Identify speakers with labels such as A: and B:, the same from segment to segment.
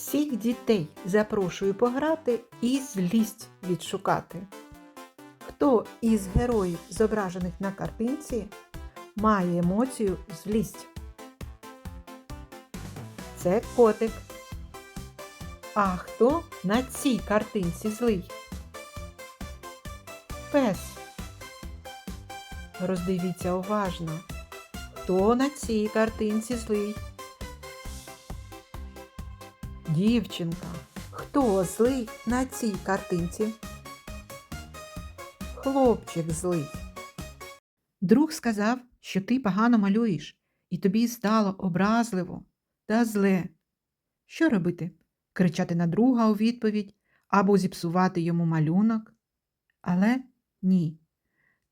A: Всіх дітей запрошую пограти і злість відшукати. Хто із героїв, зображених на картинці, має емоцію злість? Це котик. А хто на цій картинці злий? Пес. Роздивіться уважно. Хто на цій картинці злий? Дівчинка. Хто злий на цій картинці? Хлопчик злий. Друг сказав, що ти погано малюєш, і тобі стало образливо та зле. Що робити? Кричати на друга у відповідь або зіпсувати йому малюнок? Але ні.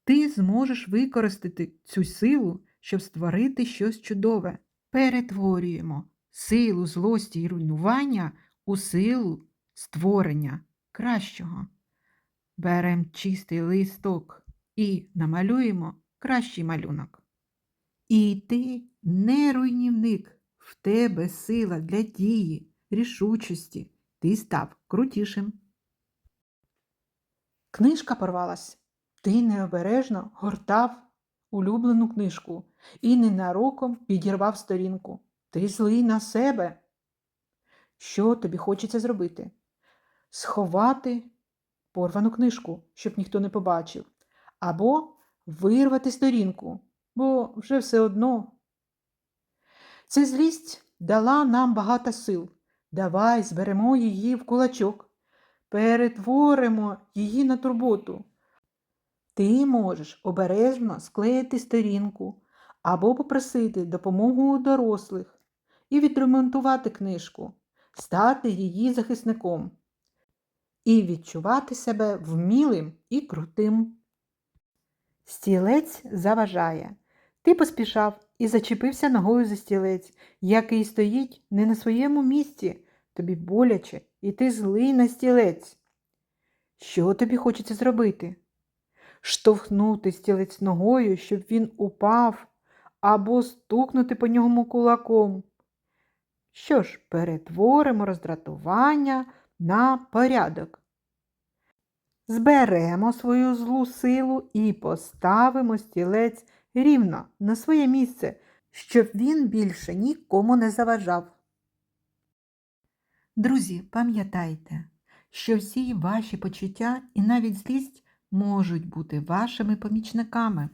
A: Ти зможеш використати цю силу, щоб створити щось чудове. Перетворюємо силу злості і руйнування у силу створення кращого. Беремо чистий листок і намалюємо кращий малюнок. І ти не руйнівник, в тебе сила для дії, рішучості, ти став крутішим. Книжка порвалась. Ти необережно гортав улюблену книжку і ненароком підірвав сторінку. Ти злий на себе. Що тобі хочеться зробити? Сховати порвану книжку, щоб ніхто не побачив, або вирвати сторінку, бо вже все одно. Ця злість дала нам багато сил. Давай зберемо її в кулачок, перетворимо її на турботу. Ти можеш обережно склеїти сторінку або попросити допомогу у дорослих і відремонтувати книжку, стати її захисником і відчувати себе вмілим і крутим. Стілець заважає. Ти поспішав і зачепився ногою за стілець, який стоїть не на своєму місці, тобі боляче, і ти злий на стілець. Що тобі хочеться зробити? Штовхнути стілець ногою, щоб він упав, або стукнути по ньому кулаком. Що ж, перетворимо роздратування на порядок. Зберемо свою злу силу і поставимо стілець рівно на своє місце, щоб він більше нікому не заважав. Друзі, пам'ятайте, що всі ваші почуття і навіть злість можуть бути вашими помічниками.